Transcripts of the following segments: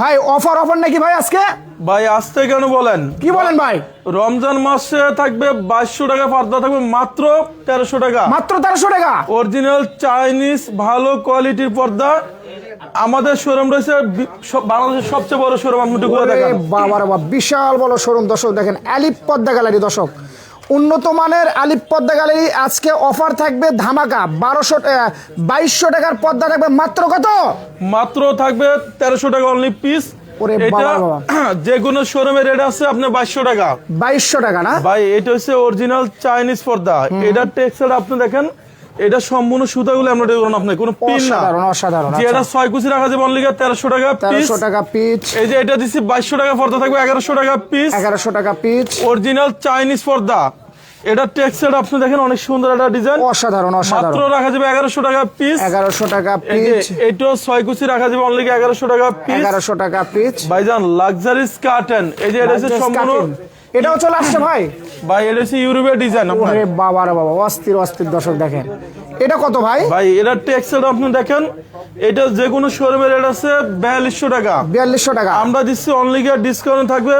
ভাই offer offer নাকি ভাই আজকে? ভাই আসতে কেন বলেন? কি বলেন ভাই? রমজান মাসে থাকবে বাইশশো টাকা পর্দা থাকবে মাত্র তেরোশো টাকা। মাত্র তেরোশো টাকা? অরিজিনাল চাইনিজ ভালো কোয়ালিটির পর্দা। আমাদের শোরুম রয়েছে বাংলাদেশের সবচেয়ে বড় শোরুম আপনি একটু বাবা বাবা বিশাল বড় শোরুম দর্শক দেখেন আলিপ পর্দা গ্যালারি দর্শক। উন্নত মানের আলিপ পদ্মা গ্যালারি আজকে অফার থাকবে ধামাকা। বারোশো বাইশশো টাকার পদ্মা থাকবে। মাত্র কত? মাত্র থাকবে তেরোশো টাকা অনলি পিস এটা। যে কোনো শোরুমের রেট আছে আপনার বাইশশো টাকা। বাইশশো টাকা না? ভাই এটা হচ্ছে অরিজিনাল চাইনিজ পর্দা। এটার টেক্সচার আপনি দেখেন এটা সম্পূর্ণ সুতাগুলো আমরা দেখুন আপনি কোনো পিন না। অসাধারণ যে এটা ছয় কুচি রাখা যাবে অনলি তেরোশো টাকা পিস তেরোশো টাকা পিচ এই যে এটা দিচ্ছি বাইশশো টাকা পর্দা থাকবে এগারোশো টাকা পিস এগারোশো টাকা পিচ অরিজিনাল চাইনিজ পর্দা। এটা টেক্সচার আপনি দেখেন অনেক সুন্দর একটা ডিজাইন অসাধারণ মাত্র রাখা যাবে টাকা পিস টাকা এটাও কুচি রাখা যাবে অনলি টাকা পিস টাকা ভাইজান লাক্সারিস কার্টেন এই যে এটা হচ্ছে সম্পূর্ণ এটাও চলে আসছে ভাই। ভাই এটা হচ্ছে ইউরোপের ডিজাইন আপনার। বাবা রে বাবা অস্থির অস্থির দর্শক দেখেন। এটা কত ভাই? ভাই এটার টেক্সচার আপনি দেখেন এটা যে কোনো শোরুমের রেট আছে বিয়াল্লিশশো টাকা। বিয়াল্লিশশো টাকা। আমরা দিচ্ছি অনলি ডিসকাউন্ট থাকবে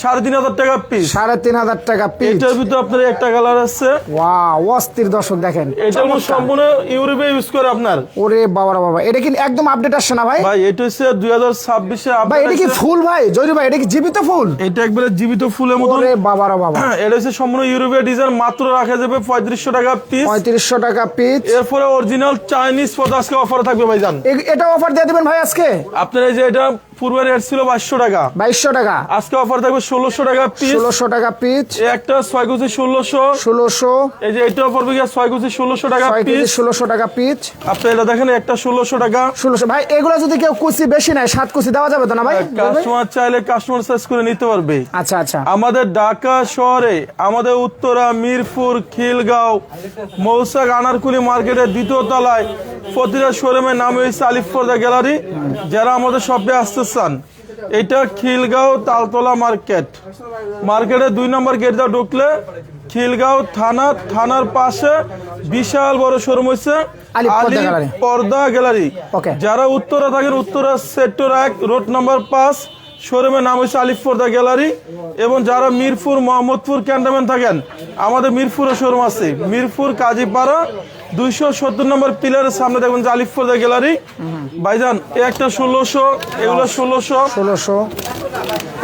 সাড়ে তিন হাজার টাকা পিস সাড়ে তিন হাজার টাকা পিচ এটার ভিতরে আপনার একটা কালার আছে। ওয়াও অস্থির দর্শক দেখেন। এটা সম্পূর্ণ ইউরোপে ইউজ করে আপনার। ওরে বাবা বাবা। এটা কি একদম আপডেট আসছে না ভাই? ভাই এটা হচ্ছে দুই হাজার ছাব্বিশে ভাই এটা কি ফুল ভাই? জরি ভাই এটা কি জীবিত ফুল? এটা একবারে জীবিত ফুলের মতো ওরে বাবা বাবা। এটা হচ্ছে সম্পূর্ণ ইউরোপীয় ডিজাইন মাত্র রাখা যাবে পঁয়ত্রিশশো টাকা পিস পঁয়ত্রিশশো টাকা পিস এরপরে অরিজিনাল চাইনিজ পদ আজকে অফার থাকবে ভাইজান। এটা অফার দিয়ে দিবেন ভাই আজকে? আপনার এই যে এটা পূর্বের রেট ছিল বাইশশো টাকা। বাইশশো টাকা। আজকে অফার থাকবে ষোলোশো টাকা পিস ষোলোশো টাকা পিচ একটা ছয় কুচি ষোলোশো। ষোলোশো। এই যে এটা পড়বে গিয়ে ছয় কুচি ষোলোশো টাকা পিস ষোলোশো টাকা পিচ আপনি এটা দেখেন একটা ষোলোশো টাকা। ষোলোশো। ভাই এগুলো যদি কেউ কুচি বেশি নেয় সাত কুচি দেওয়া যাবে তো না ভাই? কাস্টমার চাইলে কাস্টমার সাইজ করে নিতে পারবে। আচ্ছা আচ্ছা। আমাদের ঢাকা শহরে আমাদের উত্তরা মিরপুর খিলগাঁও মৌসাক আনারকুলি মার্কেটের দ্বিতীয় তলায় প্রতিটা শোরুমের নাম হয়েছে আলিফর্দা গ্যালারি। যারা আমাদের শপে আসতে চান এটা খিলগাঁও তালতলা মার্কেট। মার্কেটের দুই নম্বর গেট দিয়ে ঢুকলে খিলগাঁও থানা থানার পাশে বিশাল বড় শোরুম হয়েছে পর্দা গ্যালারি। যারা উত্তরা থাকেন উত্তরা সেক্টর এক রোড নাম্বার পাঁচ শোরুমের নাম হচ্ছে আলিফ পর্দা গ্যালারি এবং যারা মিরপুর মোহাম্মদপুর ক্যান্টনমেন্ট থাকেন আমাদের মিরপুরের শোরুম আছে। মিরপুর কাজীপাড়া দুইশো সত্তর নম্বর পিলারের সামনে দেখবেন যে আলিফ পর্দা গ্যালারি ভাইজান একটা ষোলোশো এগুলো ষোলোশো। ষোলোশো।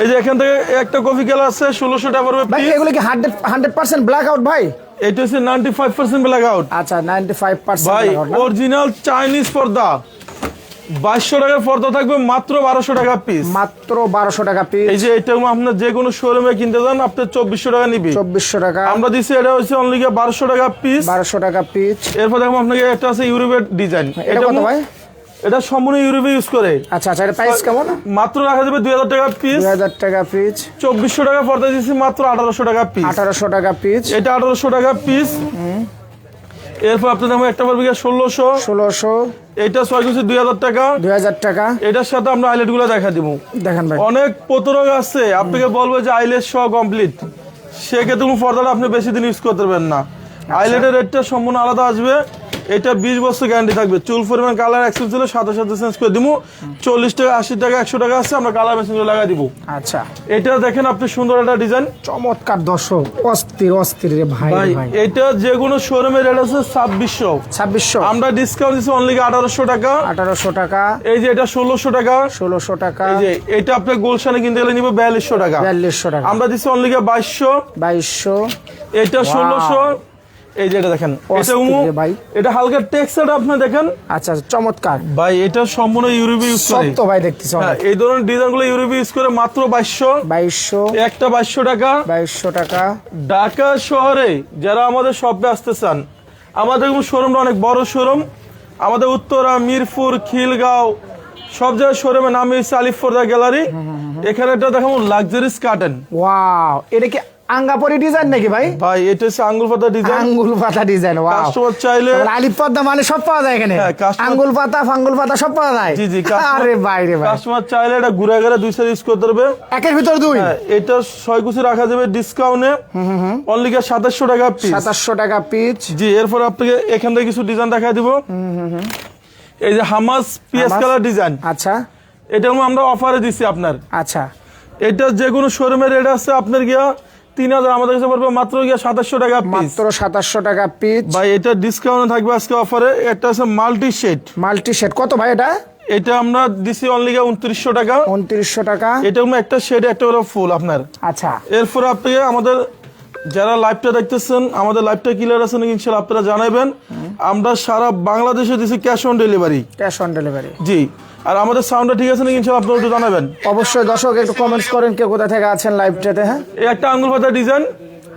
এই যে এখান থেকে একটা কফি কালার আছে ষোলোশো টাকা পড়বে ভাই এগুলো কি hundred hundred percent black out ভাই? এটা হচ্ছে ninety five percent black out আচ্ছা নাইনটি ফাইভ ভাই অরিজিনাল চাইনিজ পর্দা। বাইশশো টাকার পর্দা থাকবে মাত্র বারোশো টাকা পিস মাত্র বারোশো টাকা পিস এই যে এটা আপনার যে কোনো শোরুমে কিনতে যান আপনার চব্বিশশো টাকা নিবি। চব্বিশশো টাকা। আমরা দিচ্ছি এটা হচ্ছে অনলি বারোশো টাকা পিস বারোশো টাকা পিচ এরপর দেখো আপনাকে একটা আছে ইউরোপের ডিজাইন এটা কত ভাই? এটা সম্পূর্ণ ইউরোপে ইউজ করে। আচ্ছা আচ্ছা এটা প্রাইস কেমন? মাত্র রাখা যাবে দুই হাজার টাকা পিস দুই হাজার টাকা পিচ চব্বিশশো টাকা পর্দা দিচ্ছি মাত্র আঠারোশো টাকা পিস আঠারোশো টাকা পিচ এটা আঠারোশো টাকা পিস এরপর আপনার দাম একটা পড়বে ষোলোশো। ষোলোশো। এটা ছয় কুচি দুই হাজার টাকা। দুই হাজার টাকা। এটার সাথে আমরা আইলেটগুলো দেখা দিব। দেখেন ভাই। অনেক প্রতারক আছে আপনাকে বলব যে আইলেট সহ কমপ্লিট সেক্ষেত্রে কোনো পর্দাটা আপনি বেশি দিন ইউজ করতে পারবেন না। আইলেটের রেটটা সম্পূর্ণ আলাদা আসবে। এটা বিশ বছর গ্যারান্টি থাকবে। চুল পরিমাণ কালার এক্সচেঞ্জ ছিল সাথে সাথে চেঞ্জ করে দিব চল্লিশ টাকা আশি টাকা একশো টাকা আছে আমরা কালার মেশিন লাগাই দিব। আচ্ছা। এটা দেখেন আপনি সুন্দর একটা ডিজাইন চমৎকার দর্শক অস্থির অস্থির রে ভাই ভাই এটা যে কোনো শোরুমের রেট আছে ছাব্বিশশো। ছাব্বিশশো। আমরা ডিসকাউন্ট দিচ্ছি অনলি আঠারোশো টাকা। আঠারোশো টাকা। এই যে এটা ষোলোশো টাকা। ষোলোশো টাকা। এই যে এটা আপনার গোলশানে কিনতে গেলে নিবে বিয়াল্লিশশো টাকা। বিয়াল্লিশশো টাকা। আমরা দিচ্ছি অনলি বাইশশো। বাইশশো। এটা ষোলোশো। এই যে এটা দেখেন এটা উমু ভাই। এটা হালকা টেক্সচার আপনি দেখেন। আচ্ছা চমৎকার। ভাই এটা সম্পূর্ণ ইউরোপে ইউজ করে। তো ভাই দেখতেছি হ্যাঁ, এই ধরনের ডিজাইনগুলো ইউরোপে ইউজ করে মাত্র বাইশশো। বাইশশো। একটা বাইশশো টাকা। বাইশশো টাকা। ঢাকা শহরে যারা আমাদের শপে আসতে চান আমাদের শোরুমটা অনেক বড় শোরুম আমাদের উত্তরা মিরপুর খিলগাঁও সব জায়গায় শোরুমের নাম হচ্ছে আলিফোর্দা গ্যালারি এখানে একটা দেখাবো লাক্সারিস কার্টেন ওয়াও এটা কি আঙ্গাপরি ডিজাইন নাকি ভাই? ভাই এটা হচ্ছে আঙ্গুল পাতা ডিজাইন আঙ্গুল পাতা ডিজাইন ওয়াও কাস্টমার চাইলে আলিপ পদ্মা মানে সব পাওয়া যায় এখানে। হ্যাঁ, আঙ্গুল পাতা ফাঙ্গুল পাতা সব পাওয়া যায়। জি জি আরে ভাই রে ভাই। কাস্টমার চাইলে এটা ঘুরে ঘুরে দুই সাইজ করতে পারবে। একের ভিতর দুই? হ্যাঁ, এটা ছয় কুচি রাখা যাবে ডিসকাউন্টে অনলি সাতাশশো টাকা পিস সাতাশশো টাকা পিচ জি এরপর আপনাকে এখান থেকে কিছু ডিজাইন দেখা দিব। এই যে হামাস পিএস কালার ডিজাইন আচ্ছা। এটা আমরা অফারে দিচ্ছি আপনার। আচ্ছা। এটা যে কোনো শোরুমের রেট আছে আপনার গিয়া তিন হাজার আমাদের কাছে পড়বে মাত্র গিয়ে সাতাশশো টাকা মাত্র সাতাশশো টাকা ভাই এটা ডিসকাউন্ট থাকবে আজকে অফারে এটা আছে মাল্টি শেড মাল্টি শেড কত ভাই এটা? এটা আমরা দিছি অনলি উনত্রিশশো টাকা। উনত্রিশশো টাকা। এটা একটা শেড একটা হলো ফুল আপনার। আচ্ছা। এরপর আপনি আমাদের যারা লাইভটা দেখতেছেন আমাদের লাইভটা ক্লিয়ার আছে নাকি ইনশাল্লাহ আপনারা জানাবেন আমরা সারা বাংলাদেশে দিছি cash on delivery cash on delivery জি। আর আমাদের সাউন্ডটা ঠিক আছে নাকি ইনশাল্লাহ আপনারা একটু জানাবেন? অবশ্যই দর্শক একটু কমেন্টস করেন কে কোথা থেকে আছেন লাইভটাতে হ্যাঁ? এই একটা আঙ্গুল পাতা ডিজাইন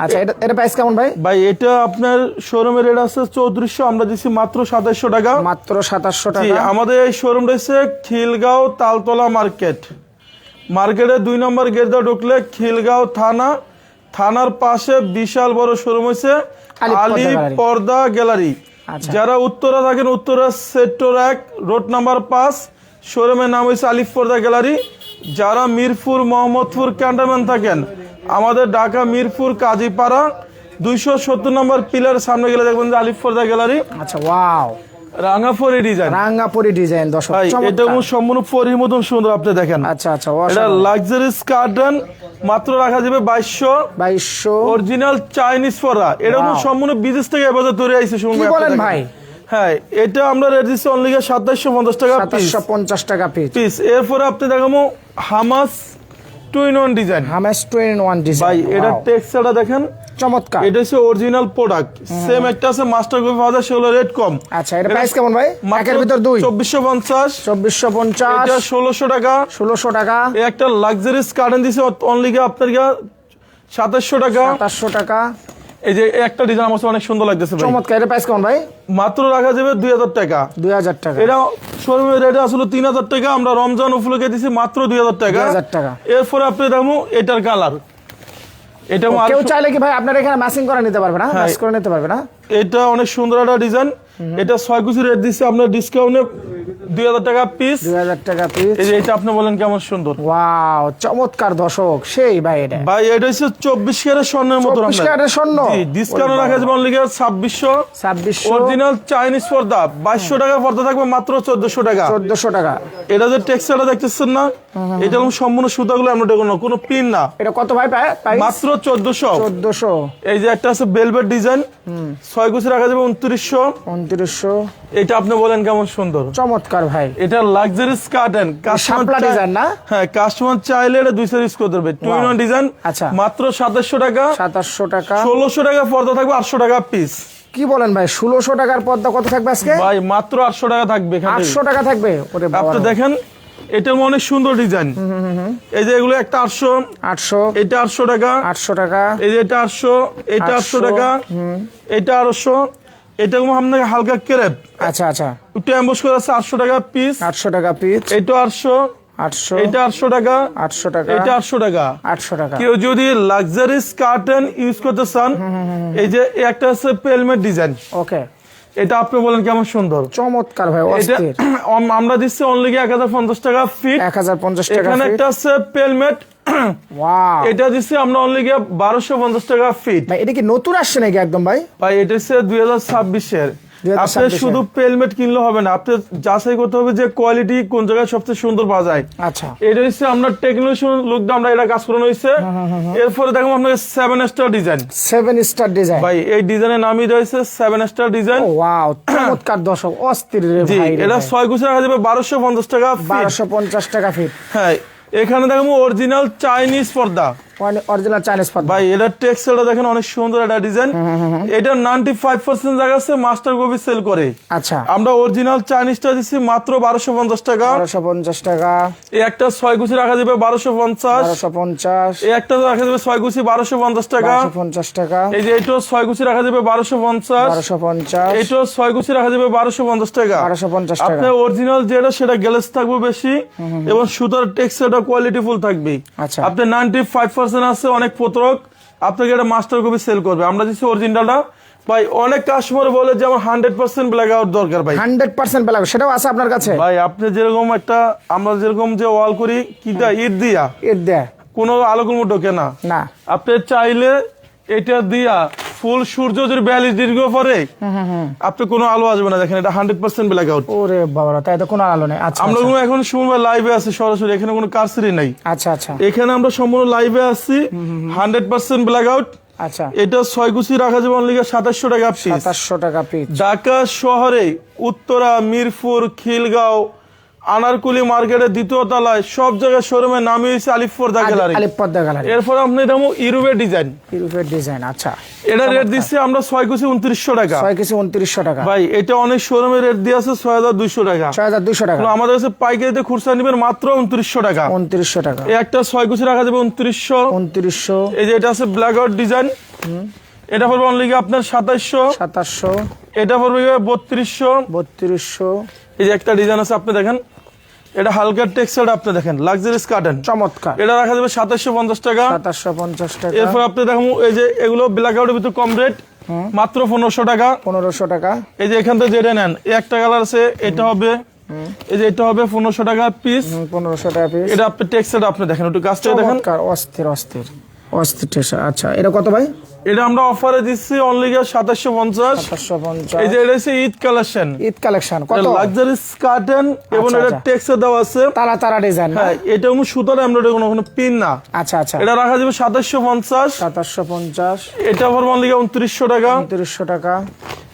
আচ্ছা এটা এটা প্রাইস কেমন ভাই? ভাই এটা আপনার শোরুমের রেট আছে চৌত্রিশশো আমরা দিচ্ছি মাত্র সাতাশশো টাকা। মাত্র সাতাশশো টাকা। আমাদের এই শোরুম রয়েছে খিলগাঁও তালতলা মার্কেট মার্কেটে দুই নম্বর গেট ঢুকলে খিলগাঁও থানা থানার পাশে বিশাল বড় শোরুম হয়েছে আলী পর্দা গ্যালারি। আচ্ছা। যারা উত্তরা থাকেন উত্তরা সেক্টর এক রোড নাম্বার পাঁচ শোরুমের নাম হয়েছে আলিফ পর্দা গ্যালারি যারা মিরপুর মোহাম্মদপুর ক্যান্টনমেন্ট থাকেন আমাদের ঢাকা মিরপুর কাজীপাড়া দুইশো সত্তর নম্বর পিলার সামনে গেলে দেখবেন যে আলিফ পর্দা গ্যালারি আচ্ছা ওয়াও রাঙাফরি ডিজাইন ডিজাইন দর্শক এটা সম্পূর্ণ পরির মতন সুন্দর আপনি দেখেন। আচ্ছা আচ্ছা এটা মাত্র রাখা যাবে বাইশশো। বাইশশো। অরিজিনাল চাইনিজ এটা সম্পূর্ণ বিদেশ থেকে এবারে তৈরি আইছে ভাই, বলেন ভাই? হ্যাঁ এটা আমরা রেট দিচ্ছি অনলি সাতাশশো পঞ্চাশ টাকা পিস সাতাশশো পঞ্চাশ টাকা পিচ পিস এরপরে আপনি দেখাবো হামাস টু ইন ওয়ান ডিজাইন হামেস টু ইন ওয়ান ভাই এটা টেক্সচারটা দেখেন। চমৎকার। এটা হচ্ছে অরিজিনাল প্রোডাক্ট সেম একটা আছে মাস্টার কপি পাওয়া যায় সেগুলো রেট কম। আচ্ছা এটা প্রাইস কেমন ভাই? একের ভিতর দুই। চব্বিশশো পঞ্চাশ। চব্বিশশো পঞ্চাশ। এটা ষোলোশো টাকা। ষোলোশো টাকা। একটা লাক্সারিস দিছে অনলি গিয়ে আপনার গিয়ে সাতাশশো টাকা। সাতাশশো টাকা। এই যে একটা ডিজাইন আমার অনেক সুন্দর লাগতেছে চমৎকার এটা প্রাইস কেমন ভাই? মাত্র রাখা যাবে দুই হাজার টাকা। দুই হাজার টাকা। এটা শোরুমের রেট আসলে তিন হাজার টাকা। আমরা রমজান উপলক্ষে দিছি মাত্র দুই হাজার টাকা। 2000 টাকা। এরপরে আপনি দেখো এটার কালার এটা কেউ চাইলে কি ভাই আপনার এখানে ম্যাচিং করে নিতে পারবে না? হ্যাঁ। ম্যাচ করে নিতে পারবে না? এটা অনেক সুন্দর একটা ডিজাইন এটা ছয় কুচি রেট দিচ্ছে আপনার ডিসকাউন্টে দুই হাজার টাকা পিস দুই হাজার টাকা পিস এই যে এটা আপনি বলেন কেমন সুন্দর। ওয়াও চমৎকার দর্শক সেই ভাই এটা। ভাই এটা হচ্ছে চব্বিশ ক্যারেট স্বর্ণের মতো 24 ক্যারেটের স্বর্ণ? ডিসকাউন্ট রাখা যাবে অনলি ছাব্বিশশো। ছাব্বিশশো। অরিজিনাল চাইনিজ পর্দা বাইশশো টাকা পর্দা থাকবে মাত্র চোদ্দশো টাকা। চোদ্দশো টাকা। এটা যে টেক্সচারটা দেখতেছেন না এটা সম্পূর্ণ সুতাগুলো আমরা দেখুন না কোনো পিন না। এটা কত ভাই প্রাইস মাত্র চোদ্দশো। চোদ্দশো। এই যে একটা আছে বেলভেট ডিজাইন ছয় রাখা যাবে উনত্রিশশো। উনত্রিশশো। এটা আপনি বলেন কেমন সুন্দর। চমৎকার ভাই। এটা লাক্সারি স্কার্টেন শাপলা ডিজাইন না? হ্যাঁ কাস্টমার চাইলে এটা টু ইন ডিজাইন আচ্ছা। মাত্র সাতাশশো টাকা। সাতাশশো টাকা। ষোলোশো টাকা পর্দা থাকবে আটশো টাকা পিস কি বলেন ভাই ষোলোশো টাকার পর্দা কত থাকবে আজকে? ভাই মাত্র আটশো টাকা থাকবে আটশো টাকা থাকবে? আপনি দেখেন এটা অনেক সুন্দর ডিজাইন। এই যে এগুলো একটা আটশো। আটশো। এটা আটশো টাকা। আটশো টাকা। এই যে এটা আটশো। এটা আটশো 800 টাকা। এটা আটশো। এটা আপনাকে হালকা ক্রেপ। আচ্ছা আচ্ছা। একটু অ্যাম্বস করে আছে আটশো টাকা পিস আটশো টাকা পিস এটা আটশো। আটশো। এটা আটশো টাকা। আটশো টাকা। এটা আটশো টাকা। আটশো টাকা। কেউ যদি লাক্সারিস কার্টেন ইউজ করতে চান এই যে একটা আছে পেলমেট ডিজাইন ওকে এটা আপনি বলেন কেমন সুন্দর? চমৎকার ভাই আমরা দিচ্ছি অনলি এক হাজার পঞ্চাশ টাকা ফিট এক হাজার পঞ্চাশ টাকা এখানে একটা আছে পেলমেট এটা দিচ্ছি আমরা অনলি গিয়ে বারোশো পঞ্চাশ টাকা ফিট ভাই এটা কি নতুন আসছে নাকি একদম ভাই? ভাই এটা হচ্ছে দুই হাজার ছাব্বিশের। 2026 আপনি শুধু পেলমেট কিনলে হবে না আপনি যাচাই করতে হবে যে কোয়ালিটি কোন জায়গায় সবচেয়ে সুন্দর পাওয়া যায়। আচ্ছা। এটা হচ্ছে আমরা টেকনোলজি লুক দিয়ে আমরা এটা কাজ করানো হয়েছে। এরপরে দেখো আপনাকে seven star design seven star design ভাই এই ডিজাইনের নামই রয়েছে সেভেন স্টার ডিজাইন ওয়াও চমৎকার দর্শক অস্থির রে জি ভাই এটা ছয় গুছি রাখা যাবে বারোশো পঞ্চাশ টাকা বারোশো পঞ্চাশ টাকা ফিট হ্যাঁ এখানে দেখো অরিজিনাল চাইনিজ পর্দা। অরিজিনাল চাইনিজ ভাই এটা দেখেন অনেক সুন্দর একটা ডিজাইন এটা নাইনটি ফাইভ পার্সেন্ট জায়গা আছে মাস্টার কপি সেল করে। আচ্ছা। আমরা অরিজিনাল চাইনিজটা মাত্র টাকা। বারোশো পঞ্চাশ টাকা। এই একটা ছয় গুছি রাখা যাবে এই একটা যাবে গুছি টাকা। টাকা। এই যে গুছি রাখা যাবে গুছি রাখা যাবে টাকা। বারোশো পঞ্চাশ টাকা। আপনার অরিজিনাল যেটা সেটা গ্যালেজ থাকবে বেশি এবং সুতার টেক্সচারটা কোয়ালিটি ফুল থাকবে আচ্ছা। ফাইভ পার্সেন্ট আছে অনেক পত্রক আপনাকে এটা মাস্টার কপি সেল করবে। আমরা দিচ্ছি অরিজিনালটা ভাই অনেক কাস্টমার বলে যে আমার হান্ড্রেড পার্সেন্ট ব্ল্যাক আউট দরকার ভাই। হান্ড্রেড পার্সেন্ট পেলাম সেটাও আছে আপনার কাছে? ভাই আপনি যেরকম একটা আমরা যেরকম যে ওয়াল করি কি দা ঈদ দিয়া। এর দেয়। কোনো আলোকর্ম ঢোকে না। না। আপনি চাইলে এটা দিয়া ফুল সূর্য যদি বিয়াল্লিশ দীর্ঘ পরে আপনি কোনো আলো আসবে না দেখেন এটা হান্ড্রেড পার্সেন্ট ব্ল্যাক আউট ওরে বাবারা তাই তো কোনো আলো নেই। আচ্ছা আমরা আচ্ছা। এখন সময় লাইভে আছি সরাসরি এখানে কোনো কারসারি নাই। আচ্ছা আচ্ছা। এখানে আমরা সম্পূর্ণ লাইভে আছি হান্ড্রেড পার্সেন্ট ব্ল্যাক আউট আচ্ছা। এটা ছয় রাখা যাবে অনলি সাতাশশো টাকা পিস সাতাশশো টাকা পিস ঢাকা শহরে উত্তরা মিরপুর খিলগাঁও আনারকুলি মার্কেটের দ্বিতীয় তলায় সব জায়গায় শোরুমে নামই হয়েছে আলিফর্দা গ্যালারি আলিপ পদ্মা গ্যালারি এরপর আপনি এটা ইউরোপের ডিজাইন ইউরোপের ডিজাইন আচ্ছা। এটা রেট দিচ্ছি আমরা ছয় কুচি উনত্রিশশো টাকা। ছয় কেজি উনত্রিশশো টাকা। ভাই এটা অনেক শোরুমের রেট দিয়ে আছে ছয় হাজার দুইশো টাকা। ছয় হাজার দুশো টাকা। আমাদের কাছে পাইকারিতে খুচরা নেবেন মাত্র উনত্রিশশো টাকা। উনত্রিশশো টাকা। এই একটা ছয় কুচি রাখা যাবে উনত্রিশশো। উনত্রিশশো। এই যে এটা আছে ব্ল্যাক আউট ডিজাইন এটা পড়বে অনলি আপনার সাতাইশশো সাতাশশো। এটা পড়বে বত্রিশশো। বত্রিশশো। এই যে একটা ডিজাইন আছে আপনি দেখেন। এটা হালকা টেক্সচার আপনি দেখেন। লাক্সারিস কাটেন চমৎকার। এটা রাখা যাবে সাতাশশো পঞ্চাশ টাকা। সাতাশশো পঞ্চাশ টাকা। এরপর আপনি দেখুন এই যে এগুলো ব্ল্যাক আউটের ভিতর কম রেট মাত্র পনেরোশো টাকা। পনেরোশো টাকা। এই যে এখান থেকে যেটা নেন একটা কালার আছে এটা হবে এই যে এটা হবে পনেরোশো টাকা পিস পনেরোশো টাকা পিস এটা আপনি টেক্সচার আপনি দেখেন। একটু গাছটা দেখেন। চমৎকার অস্থির অস্থির। অস্থির আচ্ছা এটা কত ভাই? এটা আমরা অফারে দিচ্ছি অনলি সাতাশশো পঞ্চাশ। সাতশো পঞ্চাশ। এই যে এটা হচ্ছে ঈদ কালেকশন। ঈদ কালেকশন কত? লাক্সারিস কার্টেন এবং আচ্ছা, এটা আচ্ছা। টেক্সচার দেওয়া আছে। তারা তারা ডিজাইন হ্যাঁ এটা কোনো সুতার এমব্রয়ডারি কোনো কোনো পিন না। আচ্ছা আচ্ছা। এটা রাখা যাবে সাতাশশো পঞ্চাশ। সাতাশশো পঞ্চাশ। এটা পড়বে অনলি উনত্রিশশো টাকা। উনত্রিশশো টাকা।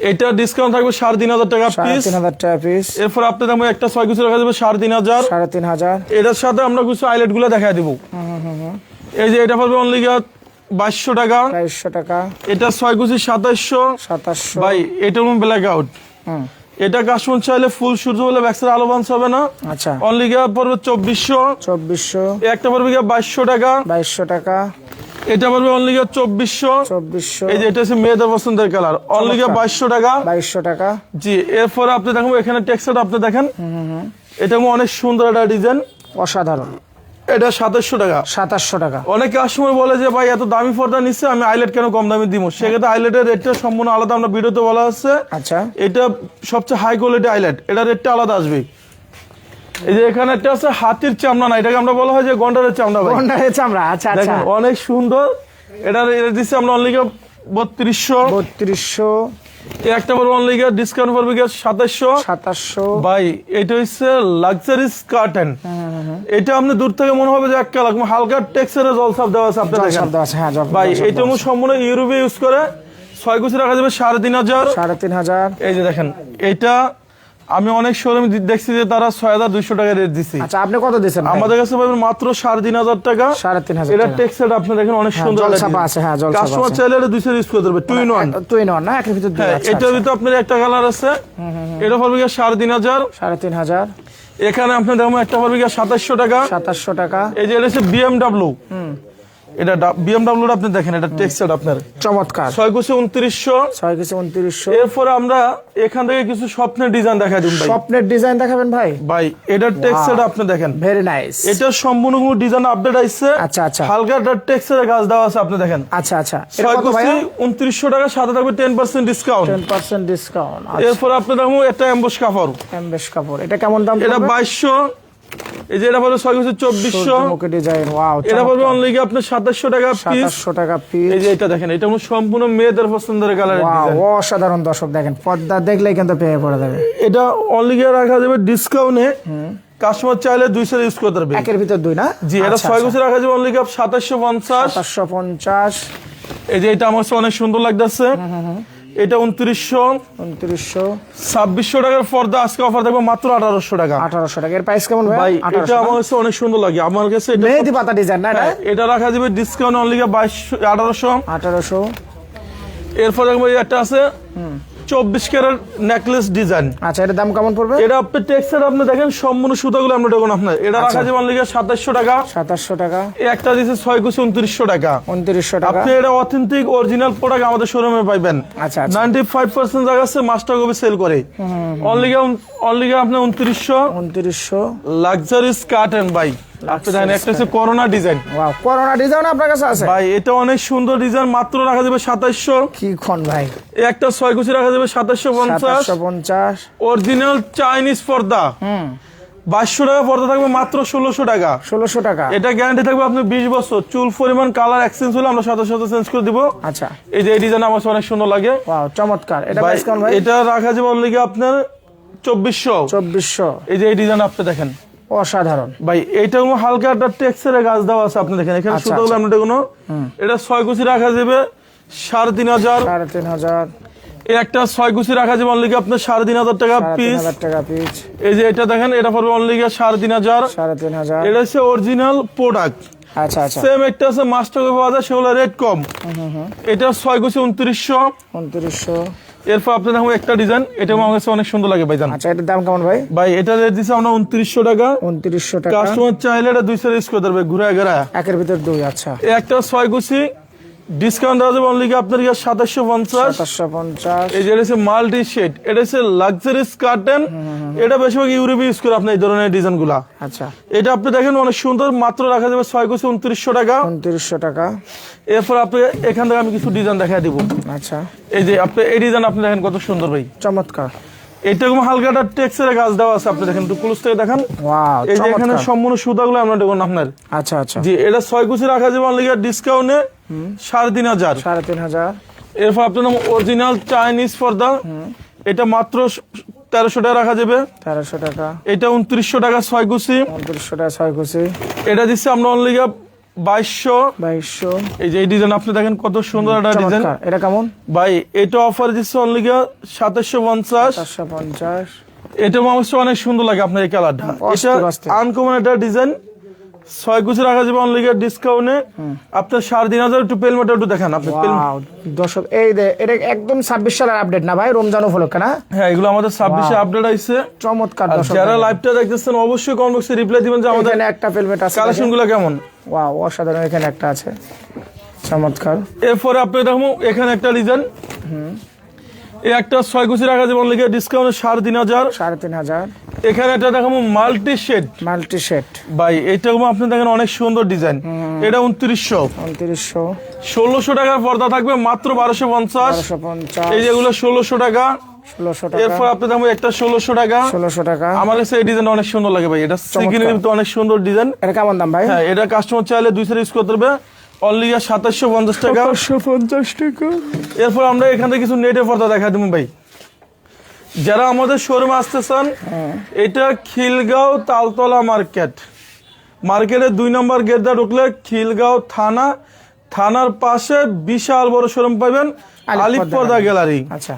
এটা ডিসকাউন্ট থাকবে সাড়ে তিন হাজার টাকা পিস তিন হাজার টাকা পিস এরপর আপনি দেখবেন একটা ছয় কিছু রাখা যাবে সাড়ে তিন হাজার। সাড়ে তিন হাজার। এটার সাথে আমরা কিছু আইলেটগুলো দেখা দিব। এই যে এটা পড়বে অনলি বাইশশো টাকা। বাইশশো টাকা। এটা ছয় কুচি সাতাশশো। সাতাশশো। ভাই এটা ব্ল্যাক আউট হুম। এটা কাশ্মীর চাইলে ফুল সূর্য বলে ব্যাক্সের আলো বাঞ্চ হবে না। আচ্ছা। অনলি গিয়া পড়বে চব্বিশশো। চব্বিশশো। একটা পড়বে গিয়া বাইশশো টাকা। বাইশশো টাকা। এটা পড়বে অনলি গিয়া চব্বিশশো। চব্বিশশো। এই যে এটা হচ্ছে মেয়েদের পছন্দের কালার অনলি গিয়া বাইশশো টাকা। বাইশশো টাকা। জি এরপরে আপনি দেখেন এখানে টেক্সচার আপনি দেখেন। এটা অনেক সুন্দর একটা ডিজাইন অসাধারণ। এটা সাতাশশো টাকা। সাতাশশো টাকা। অনেক কাস্টমার বলে যে ভাই এত দামি পর্দা নিচ্ছে আমি আইলেট কেন কম দামে দিব? সেক্ষেত্রে আইলেটের রেটটা সম্পূর্ণ আলাদা। আমরা ভিডিওতে বলা আছে আচ্ছা। এটা সবচেয়ে হাই কোয়ালিটি আইলেট এটা রেটটা আলাদা আসবে। এই যে এখানে একটা আছে হাতির চামড়া না এটাকে আমরা বলা হয় যে গন্ডারের চামড়া গন্ডারের হয়েছে আচ্ছা আচ্ছা। অনেক সুন্দর। এটা এটা দিচ্ছি আমরা অনলি বত্রিশশো। বত্রিশশো। একটা ওয়ান লিগার ডিসকাউন্ট পড়বে গিয়ে সাতাশশো। সাতাশশো। ভাই এটা হচ্ছে লাক্সারিস কার্টেন এটা আপনি দূর থেকে মনে হবে যে এক কালার হালকা টেক্সচারে জলসাপ দেওয়া আছে আপনার দেখেন হ্যাঁ ভাই এটা সম্পূর্ণ ইউরোপে ইউজ করে। ছয় কুচি রাখা যাবে সাড়ে তিন হাজার। সাড়ে তিন হাজার। এই যে দেখেন এটা আমি অনেক শোরুম দেখছি যে তারা ছয় হাজার দুইশো টাকা রেট দিছি। আচ্ছা আপনি কত দিচ্ছেন আমাদের কাছে পাবেন মাত্র সাড়ে তিন হাজার টাকা। সাড়ে তিন হাজার এটা টাকা। টেক্সচার আপনি দেখেন অনেক সুন্দর জলছাপা আছে, হ্যাঁ, কাস্টমার। চাইলে এটা দুইশো ইউজ করতে পারবে টু ইন ওয়ান তুই নন না? একের ভিতর দুই হ্যাঁ আচ্ছা, এটার ভিতরে আপনার একটা কালার আছে। এটা পড়বে গিয়ে সাড়ে তিন হাজার। সাড়ে তিন হাজার। এখানে আপনি দেখুন একটা পড়বে গিয়ে সাতাশশো টাকা। সাতাশশো টাকা। এই যে এটা হচ্ছে বিএমডাব্লিউ এটা বিএমডাব্লিউ আপনি দেখেন এটা টেক্সচার আপনার। চমৎকার। ছয় কুচি উনত্রিশশো। ছয় কেজি উনত্রিশশো। এরপরে আমরা এখান থেকে কিছু স্বপ্নের ডিজাইন দেখা দিন ভাই। স্বপ্নের ডিজাইন দেখাবেন ভাই? ভাই এটার টেক্সচার আপনি দেখেন। ভেরি নাইস এটা সম্পূর্ণ কোনো ডিজাইন আপডেট আসছে আচ্ছা, আচ্ছা। হালকা একটা টেক্সচারের গাছ দেওয়া আছে আপনি দেখেন। আচ্ছা আচ্ছা। ছয় ভাইয়া? উনত্রিশশো টাকা সাথে থাকবে ten percent discount ten percent discount এরপর আপনি দেখুন একটা এম্বুশ কাপড়। এমবেশ কাপড়। এটা কেমন দাম এটা? বাইশশো এই যে এটা পড়বে ছয় চব্বিশশো। ডিজাইন ওয়াও এটা পড়বে অনলি আপনার সাতাশশো টাকা সাতাশশো টাকা পিস এই যে এটা দেখেন এটা সম্পূর্ণ মেয়েদের পছন্দের ডিজাইন অসাধারণ দর্শক দেখেন পর্দা দেখলেই কিন্তু পেয়ে পড়ে যাবে। এটা অনলি রাখা যাবে ডিসকাউন্টে কাস্টমার চাইলে দুইশো ইউজ করতে পারবে। একের ভিতর দুই না? জি এটা ছয় কুচি রাখা যাবে অনলি সাতাশশো পঞ্চাশ? সাতশো পঞ্চাশ। এই যে এটা আমার অনেক সুন্দর লাগতেছে। এটা উনত্রিশশো। উনত্রিশশো। ছাব্বিশশো টাকার পর্দা আজকে অফার থাকবে মাত্র আঠারোশো টাকা। আঠারোশো টাকা। এর প্রাইস কেমন ভাই এটা আমার কাছে অনেক সুন্দর লাগে। আমার কাছে এটা মেহেদি পাতা ডিজাইন না এটা? হ্যাঁ, রাখা যাবে ডিসকাউন্ট অনলি বাইশশো আঠারোশো। আঠারোশো। এরপর দেখব একটা আছে। চব্বিশ ক্যারেট নেকলেস ডিজাইন আচ্ছা এটার দাম কেমন পড়বে? এটা আপনি টেক্সচার আপনি দেখেন সম্পূর্ণ সুতাগুলো আমরা দেখুন আপনার এটা রাখা যাবে অনলি সাতাশশো টাকা। সাতাশশো টাকা। একটা দিচ্ছে ছয় কুচি উনত্রিশশো টাকা। উনত্রিশশো টাকা। আপনি এটা অথেন্টিক অরিজিনাল প্রোডাক্ট আমাদের শোরুমে পাইবেন। আচ্ছা নাইনটি ফাইভ পার্সেন্ট জায়গা আছে মাস্টার কপি সেল করে। অনলি অনলি আপনি উনত্রিশশো। উনত্রিশশো। লাক্সারিস কার্টেন ভাই আপনি দেখেন একটা হচ্ছে corona design wow corona design আপনার কাছে আছে? ভাই এটা অনেক সুন্দর ডিজাইন মাত্র রাখা যাবে সাতাশশো। কি খন ভাই? একটা কুচি রাখা যাবে সাতাশশো পঞ্চাশ। সাতাশশো পঞ্চাশ। অরিজিনাল চাইনিজ পর্দা। হুম। বাইশশো টাকা পর্দা থাকবে মাত্র ষোলোশো টাকা। ষোলোশো টাকা। এটা গ্যারান্টি থাকবে আপনি বিশ বছর। চুল পরিমাণ কালার এক্সচেঞ্জ হলে আমরা সাথে সাথে চেঞ্জ করে দিব। আচ্ছা। এই যে এই ডিজাইন আমার অনেক সুন্দর লাগে। চমৎকার। এটা রাখা যাবে আপনার চব্বিশশো। চব্বিশশো। এই যে এই ডিজাইন আপনি দেখেন। অসাধারণ। ভাই এইটা কোনো হালকা একটা টেক্সচারের গাছ দেওয়া আছে আপনি দেখেন এখানে আচ্ছা, সুতো আমরা কোনো এটা ছয় কুচি রাখা যাবে সাড়ে তিন হাজার। সাড়ে তিন হাজার। একটা ছয় কুচি রাখা যাবে অনলি আপনার সাড়ে তিন হাজার টাকা পিস টাকা পিস এই যে এটা দেখেন এটা পড়বে অনলি সাড়ে তিন হাজার। সাড়ে তিন হাজার। এটা হচ্ছে অরিজিনাল প্রোডাক্ট আচ্ছা আচ্ছা। সেম একটা আছে মাস্টার পাওয়া যায় সেগুলো রেট কম। এটা ছয় কুচি উনত্রিশশো। উনত্রিশশো। এরপর আপনার দেখো একটা ডিজাইন এটা আমার কাছে অনেক সুন্দর লাগে ভাই জান। আচ্ছা এটার দাম কেমন ভাই? ভাই এটা রেট দিচ্ছে আমরা উনত্রিশশো টাকা। উনত্রিশশো টাকা। কাস্টমার চাইলে এটা দুইশো রিস্ক করে দেবে ঘুরে ঘুরে একের ভিতর দুই আচ্ছা। একটা ছয় কুচি ডিসকাউন্ট দেওয়া যাবে অনলি আপনার কাছে সাতাশশো পঞ্চাশ? এই যে হচ্ছে মাল্টি শেড এটা হচ্ছে লাক্সারিস কার্টেন এটা বেশিরভাগ ইউরোপে ইউজ করে আপনি এই ধরনের ডিজাইনগুলা আচ্ছা। এটা আপনি দেখেন অনেক সুন্দর মাত্র রাখা যাবে ছয় কুচি উনত্রিশশো টাকা। উনত্রিশশো টাকা। এরপর আপনি এখান থেকে আমি কিছু ডিজাইন দেখা দিব। আচ্ছা। এই যে আপনি এই ডিজাইন আপনি দেখেন কত সুন্দর ভাই। চমৎকার। এটা কোনো হালকা একটা টেক্সচারের গাছ দেওয়া আছে আপনি দেখেন একটু ক্লোজ থেকে দেখেন। এই যে এখানে সম্পূর্ণ সুতাগুলো আমরা দেখুন আপনার। আচ্ছা আচ্ছা। জি এটা ছয় কুচি রাখা যাবে অনলি ডিসকাউন্টে সাড়ে তিন হাজার। সাড়ে তিন হাজার। এরপর আপনার নাম অরিজিনাল চাইনিজ পর্দা। এটা মাত্র তেরোশো টাকা রাখা যাবে। তেরোশো টাকা। এটা উনত্রিশশো টাকা ছয় কুচি। উনত্রিশশো টাকা ছয় কুচি। এটা দিচ্ছে আমরা অনলি বাইশশো। বাইশশো। এই যে এই ডিজাইন আপনি দেখেন কত সুন্দর একটা ডিজাইন এটা কেমন? ভাই এটা অফার দিচ্ছে অনলি সাতাশশো পঞ্চাশ। পঞ্চাশ। এটা অবশ্যই অনেক সুন্দর লাগে আপনার এই কালারটা এটা আনকমন একটা ডিজাইন ছয় কুচি রাখা যাবে অনলি ডিসকাউন্টে আপনার সাড়ে তিন হাজার একটু পেলমেটা একটু দেখান আপনি দর্শক এই এটা একদম ছাব্বিশ সালের আপডেট না ভাই? রমজান উপলক্ষে না? হ্যাঁ এগুলো আমাদের ছাব্বিশে আপডেট আইছে। চমৎকার যারা লাইভটা দেখতেছেন অবশ্যই কমেন্ট বক্সে রিপ্লাই দিবেন যে আমাদের একটা পেলমেট আছে কালেকশনগুলো কেমন। ওয়াও অসাধারণ এখানে একটা আছে। চমৎকার। এরপরে আপনি দেখো এখানে একটা ডিজাইন এই একটা ছয় কুচি রাখা যাবে অনলি ডিসকাউন্টে সাড়ে তিন হাজার। সাড়ে তিন হাজার। এখানে একটা দেখাবো মাল্টি শেড মাল্টি সেট ভাই এটা আপনি দেখেন অনেক সুন্দর ডিজাইন এটা উনত্রিশশো। উনত্রিশশো। ষোলোশো টাকার পর্দা থাকবে মাত্র বারোশো পঞ্চাশ। এই যেগুলো ষোলোশো টাকা। ষোলোশো টাকা। এরপর আপনি দেখো একটা ষোলোশো টাকা। ষোলোশো টাকা। আমার কাছে এই ডিজাইন অনেক সুন্দর লাগে ভাই। এটা সিকিনের ভিতরে অনেক সুন্দর ডিজাইন। এটা কেমন দাম ভাই? হ্যাঁ এটা কাস্টমার চাইলে দুইশো ইউজ করতে পারবে। অনলি সাতাশশো পঞ্চাশ টাকা। পাঁচশো পঞ্চাশ টাকা। এরপর আমরা এখান থেকে কিছু নেটের পর্দা দেখা দেবো ভাই। যারা আমাদের শোরুমে আসতে চান এটা খিলগাঁও তালতলা মার্কেট মার্কেটের দুই নম্বর গেট দিয়ে ঢুকলে খিলগাঁও থানা। থানার পাশে বিশাল বড় শোরুম পাবেন। আলিফ পর্দা গ্যালারি। আচ্ছা।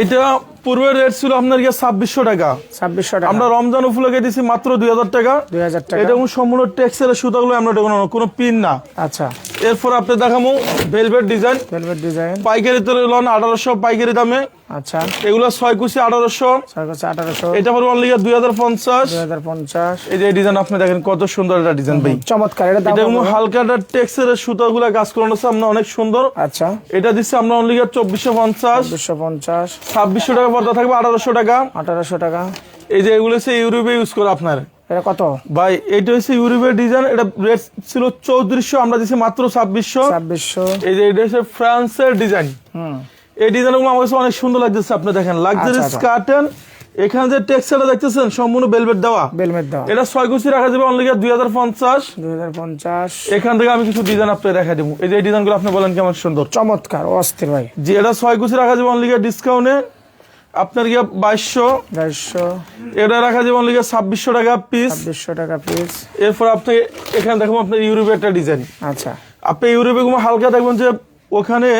এটা পূর্বের রেট ছিল আপনার গিয়ে ছাব্বিশশো টাকা। ছাব্বিশশো টাকা। আমরা রমজান উপলক্ষে দিছি মাত্র দুই হাজার টাকা। দুই হাজার টাকা। এটা কোনো সম্পূর্ণ টেক্সের সুতাগুলো আমরা দেখুন কোনো পিন না। আচ্ছা। এরপর আপনি দেখাবো ভেলভেট ডিজাইন ভেলভেট ডিজাইন পাইকারি তো লন আঠারোশো পাইকারি দামে আচ্ছা। এগুলো ছয় কুচি আঠারোশো। ছয় আঠারোশো। এটা পড়বে অনলি দুই হাজার পঞ্চাশ। দুই হাজার পঞ্চাশ। এই যে ডিজাইন আপনি দেখেন কত সুন্দর একটা ডিজাইন ভাই। চমৎকার এটা দাম এটা কত? কোনো হালকা একটা টেক্সের সুতাগুলো কাজ করানো আছে অনেক সুন্দর। আচ্ছা। এটা দিচ্ছে আমরা অনলি চব্বিশশো পঞ্চাশ। পঞ্চাশ। ছাব্বিশশো টাকা পর্দা থাকবে আঠারোশো টাকা। আঠারোশো টাকা। এই যে এগুলো ইউরোপে ইউজ করে আপনার। এটা কত? ভাই এটা হচ্ছে ইউরোপের ডিজাইন এটা রেট ছিল চৌত্রিশশো আমরা দিচ্ছি মাত্র ছাব্বিশশো। ছাব্বিশশো। এই যে এটা হচ্ছে ফ্রান্সের ডিজাইন হুম। এই ডিজাইনগুলো আমার কাছে অনেক সুন্দর লাগতেছে আপনি দেখেন। লাক্সারি আচ্ছা, আচ্ছা। কার্টেন এখানে যে টেক্সচারটা দেখতেছেন সম্পূর্ণ বেলভেট দেওয়া। বেলমেট দেওয়া। এটা ছয় কুচি রাখা যাবে অনলি দুই হাজার পঞ্চাশ। দুই হাজার পঞ্চাশ। এখান থেকে আমি কিছু ডিজাইন আপনাকে দেখা দেবো। এই যে এই ডিজাইনগুলো আপনি বলেন কেমন সুন্দর। চমৎকার অস্থির ভাই। যে এটা ছয় কুচি রাখা যাবে অনলি ডিসকাউন্টে আপনার গিয়ে বাইশশো। বাইশশো। এটা রাখা যাবে অনলি ছাব্বিশশো টাকা পিস ছাব্বিশশো টাকা পিস এরপর আপনি এখানে দেখব আপনার ইউরোপের একটা ডিজাইন আচ্ছা। আপনি ইউরোপে হালকা দেখবেন যে ওখানে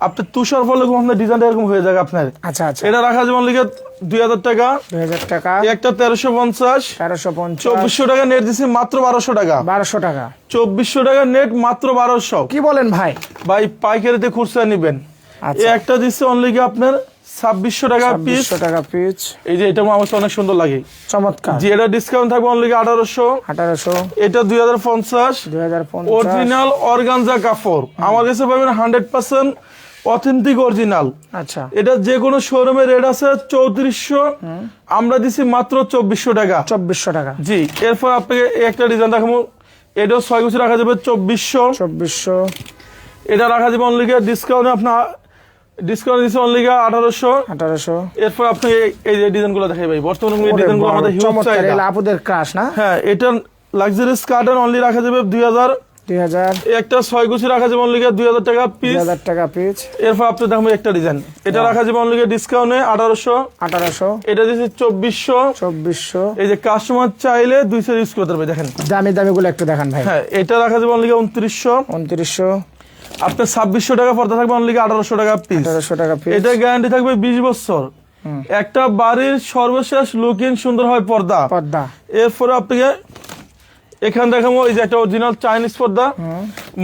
আপনার তুষার ফলে আপনার ডিজাইনটা এরকম হয়ে যাবে আপনার। আচ্ছা আচ্ছা। এটা রাখা যাবে লিখে দুই হাজার টাকা। দুই হাজার টাকা। একটা তেরোশো পঞ্চাশ। তেরোশো পঞ্চাশ। চব্বিশশো টাকা নেট দিচ্ছি মাত্র বারোশো টাকা। বারোশো টাকা। চব্বিশশো টাকা নেট মাত্র বারোশো। কি বলেন ভাই? ভাই পাইকারিতে খুচরা নিবেন। আচ্ছা। একটা দিচ্ছে অনলি কি আপনার ছাব্বিশশো টাকা পিস টাকা পিস এই যে এটা আমার অনেক সুন্দর লাগে। চমৎকার। যে এটা ডিসকাউন্ট থাকবে অনলি আঠারোশো। আঠারোশো। এটা দুই হাজার পঞ্চাশ। দুই হাজার অরিজিনাল অর্গানজা কাপড় আমার কাছে পাবেন হান্ড্রেড পার্সেন্ট অথেন্টিক অরিজিনাল আচ্ছা। এটা যে কোনো শোরুমে রেট আছে চৌত্রিশশো। আমরা দিছি মাত্র চব্বিশশো টাকা। চব্বিশশো টাকা। জি এরপর আপনাকে একটা ডিজাইন দেখাবো। এটাও ছয় কুচি রাখা যাবে চব্বিশশো। চব্বিশশো। এটা রাখা যাবে অনলি ডিসকাউন্টে আপনার ডিসকাউন্ট দিচ্ছে অনলি আঠারোশো। আঠারোশো। এরপর আপনি এই- যে ডিজাইনগুলো দেখাই ভাই। বর্তমানে এই ডিজাইনগুলো আমাদের হিউজ চাহিদা। এগুলো আপুদের ক্রাশ না? হ্যাঁ এটা লাক্সারিয়াস কার্টন অনলি রাখা যাবে দুই হাজার একটা গুছি রাখা হাজার টাকা পিস টাকা পিস এরপর আপনি দেখবেন একটা ডিজাইন এটা রাখা ডিসকাউন্টে আঠারোশো। আঠারোশো। এটা এই যে কাস্টমার চাইলে দুইশো ইউজ করতে পারবে দেখেন। দামি দামি গুলো একটু দেখান ভাই। হ্যাঁ এটা রাখা উনত্রিশশো। আপনার ছাব্বিশশো টাকা পর্দা থাকবে অনলি আঠারোশো টাকা পিস আঠারোশো টাকা পিস এটা গ্যারান্টি থাকবে বিশ বছর। একটা বাড়ির সর্বশেষ লুকিং সুন্দর হয় পর্দা। পর্দা। এরপরে আপনাকে এখানে দেখাবো এই যে একটা অরিজিনাল চাইনিজ পর্দা।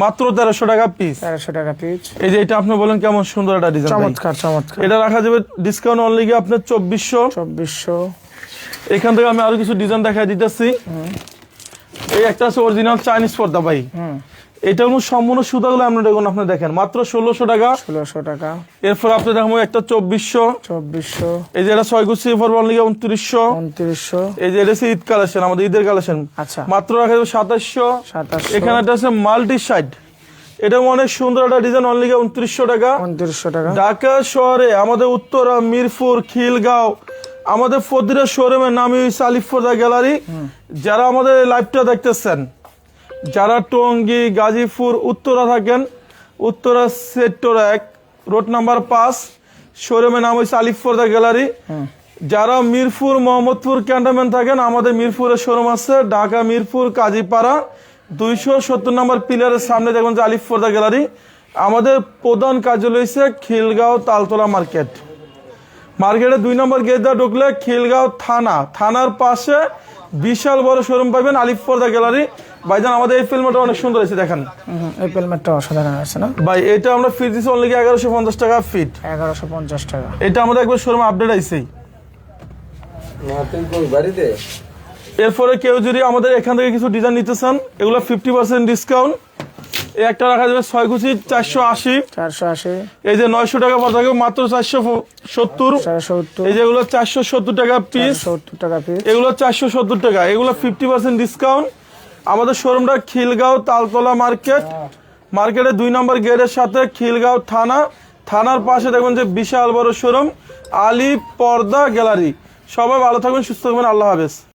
মাত্র তেরোশো টাকা পিস তেরোশো টাকা পিস এই যে এটা আপনি বলেন কেমন সুন্দর একটা ডিজাইন চমৎকার চমৎকার। এটা রাখা যাবে ডিসকাউন্ট অনলি গিয়ে আপনার চব্বিশশো। চব্বিশশো। এখান থেকে আমি আরও কিছু ডিজাইন দেখা দিতেছি। এই একটা আছে অরিজিনাল চাইনিজ পর্দা ভাই। হুম। এটা হলো সম্পূর্ণ সুতাগুলো আমরা দেখুন আপনি দেখেন। মাত্র ষোলোশো টাকা। ষোলোশো টাকা। এরপর আপনি দেখব একটা চব্বিশশো। চব্বিশশো। এই যে এটা ছয় গুছি পড়বে অনলি উনত্রিশশো। উনত্রিশশো। এই যে এটা হচ্ছে ঈদ কালেকশন আমাদের ঈদের কালেকশন। আচ্ছা। মাত্র রাখা যাবে সাতাশশো। সাতাশশো। এখানে একটা আছে মাল্টি সাইড। এটা অনেক সুন্দর একটা ডিজাইন অনলি উনত্রিশশো টাকা। উনত্রিশশো টাকা। ঢাকা শহরে আমাদের উত্তরা মিরপুর খিলগাঁও আমাদের প্রতিটা শোরুমের নামই হচ্ছে আলিফোর্দা গ্যালারি। যারা আমাদের লাইভটা দেখতেছেন যারা টঙ্গী গাজীপুর উত্তরা থাকেন উত্তরা সেক্টর এক রোড নাম্বার পাঁচ শোরুমের নাম হচ্ছে আলিফোর্দা গ্যালারি। যারা মিরপুর মোহাম্মদপুর ক্যান্টনমেন্ট থাকেন আমাদের মিরপুরের শোরুম আছে ঢাকা মিরপুর কাজীপাড়া দুইশো সত্তর নম্বর পিলারের সামনে দেখবেন যে আলিফোর্দা গ্যালারি। আমাদের প্রধান কার্যালয় হচ্ছে খিলগাঁও তালতলা মার্কেট। মার্কেটে দুই নম্বর গেট দিয়ে ঢুকলে খিলগাঁও থানা। থানার পাশে বিশাল বড় শোরুম পাবেন আলিফোর্দা গ্যালারি। ভাইজান আমাদের এই ফিল্মটা অনেক সুন্দর হয়েছে দেখেন। এই পেলমেটটা অসাধারণ আছে না? ভাই এটা আমরা ফিট দিচ্ছি অনলি এগারোশো পঞ্চাশ টাকা ফিট এগারোশো পঞ্চাশ টাকা। এটা আমাদের একবার শোরুম আপডেট আইছেই। তুমি কই বাড়িতে? এরপরে কেউ যদি আমাদের এখান থেকে কিছু ডিজাইন নিতে চান এগুলো ফিফটি পার্সেন্ট ডিসকাউন্ট এই একটা রাখা যাবে ছয় কুচি চারশো আশি। চারশো আশি। এই যে নয়শো টাকা পর থাকবে মাত্র চারশো সত্তর। চারশো সত্তর। এই যেগুলো চারশো সত্তর টাকা পিস সত্তর টাকা পিস এগুলো চারশো সত্তর টাকা এগুলো ফিফটি পার্সেন্ট ডিসকাউন্ট আমাদের শোরুমটা খিলগাঁও তালতলা মার্কেট। মার্কেটে দুই নম্বর গেটের সাথে খিলগাঁও থানা। থানার পাশে দেখবেন যে বিশাল বড় শোরুম, আলী পর্দা গ্যালারি। সবাই ভালো থাকবেন সুস্থ থাকবেন আল্লাহ হাফেজ।